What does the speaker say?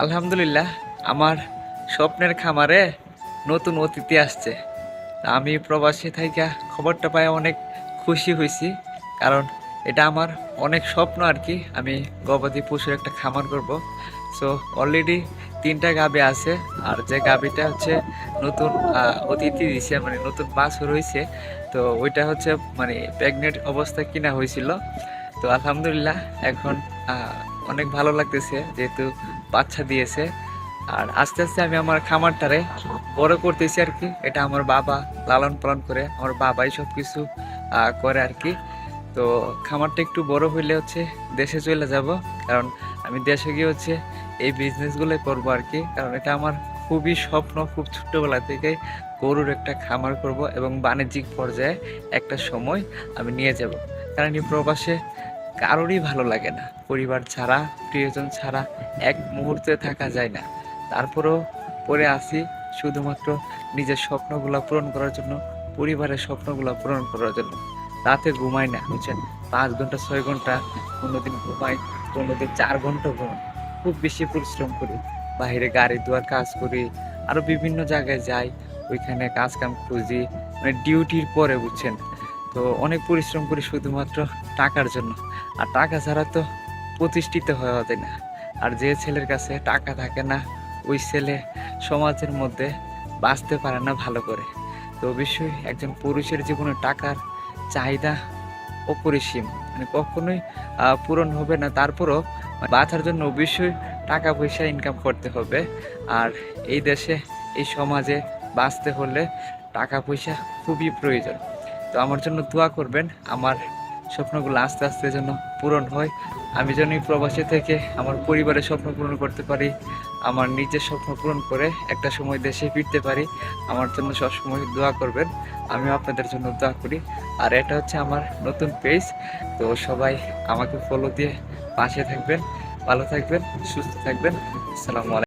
আলহামদুলিল্লাহ, আমার স্বপ্নের খামারে নতুন অতিথি আসছে। আমি প্রবাসী থাইকা খবরটা পাই অনেক খুশি হয়েছি কারণ এটা আমার অনেক স্বপ্ন আর কি। আমি গবাদি পশুর একটা খামার করব। সো অলরেডি তিনটা গাবি আছে, আর যে গাবিটা হচ্ছে নতুন অতিথি দিছে মানে নতুন বাছুর হয়েছে তো ওইটা হচ্ছে মানে প্রেগনেন্ট অবস্থা কিনা হয়েছিল তো আলহামদুলিল্লাহ, এখন অনেক ভালো লাগতেছে, যেহেতু বাচ্চা দিয়েছে। আর আস্তে আস্তে আমি আমার খামারটারে বড় করতেছি আর কি। এটা আমার বাবা লালন পালন করে, আমার বাবাই সব কিছু করে আর কি। তো খামারটা একটু বড় হইলে হচ্ছে দেশে চলে যাব, কারণ আমি দেশে গিয়ে হচ্ছে এই বিজনেসগুলোই করব আর কি। কারণ এটা আমার খুবই স্বপ্ন, খুব ছোট্টবেলা থেকে গরুর একটা খামার করব এবং বাণিজ্যিক পর্যায়ে একটা সময় আমি নিয়ে যাব। কারণ এই প্রবাসে কারোরই ভালো লাগে না। পরিবার ছাড়া, প্রিয়জন ছাড়া এক মুহূর্তে থাকা যায় না। তারপরেও পরে আসি শুধুমাত্র নিজের স্বপ্নগুলো পূরণ করার জন্য, পরিবারের স্বপ্নগুলো পূরণ করার জন্য। রাতে ঘুমাই না, বুঝছেন? পাঁচ ঘণ্টা, ছয় ঘণ্টা, কোনোদিন ঘুমাই, কোনোদিন চার ঘণ্টা ঘুমাই। খুব বেশি পরিশ্রম করি। বাইরে গাড়ি ধোয়ার কাজ করি আরও বিভিন্ন জায়গায় যাই, ওইখানে কাজ কাম খুঁজি মানে ডিউটির পরে, বুঝছেন? তো অনেক পরিশ্রম করি শুধুমাত্র টাকার জন্য। আর টাকা ছাড়া তো প্রতিষ্ঠিত হওয়া যায় না। আর যে ছেলের কাছে টাকা থাকে না, ওই ছেলে সমাজের মধ্যে বাঁচতে পারে না ভালো করে। তো অবশ্যই একজন পুরুষের জীবনে টাকার চাহিদা অপরিসীম। মানে কখনোই পূরণ হবে না। তারপরও বাঁচার জন্য অবশ্যই টাকা পয়সা ইনকাম করতে হবে। আর এই দেশে, এই সমাজে বাঁচতে হলে টাকা পয়সা খুবই প্রয়োজন। তো আমার জন্য দোয়া করবেন, আমার স্বপ্নগুলো আস্তে আস্তে যেন পূরণ হয়। আমি যেন প্রবাসী থেকে আমার পরিবারের স্বপ্ন পূরণ করতে পারি, আমার নিজের স্বপ্ন পূরণ করে একটা সময় দেশে ফিরতে পারি, আমার জন্য সবসময় দোয়া করবেন। আমিও আপনাদের জন্য দোয়া করি। আর এটা হচ্ছে আমার নতুন পেজ, তো সবাই আমাকে ফলো দিয়ে পাশে থাকবেন, ভালো থাকবেন, সুস্থ থাকবেন। আসসালামু আলাইকুম।